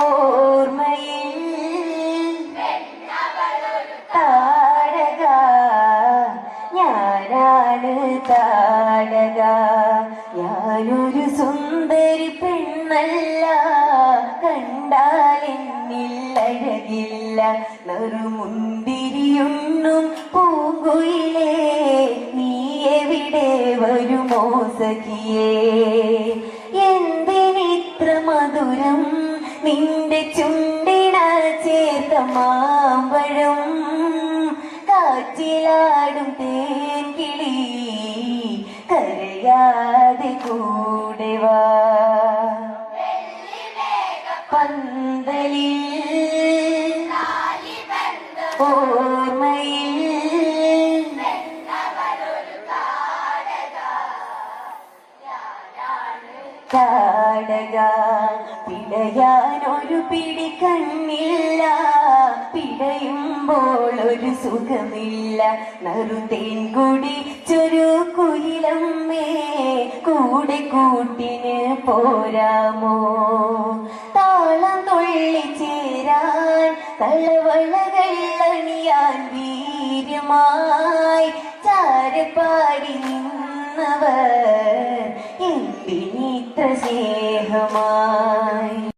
ഓർമ്മയിൽ താടക ഞാനാണ് താടക ഞാനൊരു സുന്ദരി പെണ്ണല്ല കണ്ടാൽ എന്നിൽ അഴകില്ല നറുമുന്തിരിയുണ്ണും പൂങ്കുയിലേ നീ എവിടെ വരുമോ സഖിയേ? എന്തിനിത്ര മധുരം നിന്റെ ചുണ്ടിന ചേർത്ത മാമ്പഴം കാറ്റിലാടും തേൻകിളി കരയാതെ കൂടെ പന്തലിൽ ഓർമ്മയിൽ കാടക. പിടയാനൊരു പിടി കണ്ണില്ല. പിടയുമ്പോൾ ഒരു സുഖമില്ല നറുതേൻ ചൊരു കുയിലമ്മേ. കൂടെ കൂട്ടിന് പോരാമോ? താളം തുള്ളി ചേരാൻ തള്ളവളകൾ അണിയാൻ വീര്യമായി. സ്നേഹമായി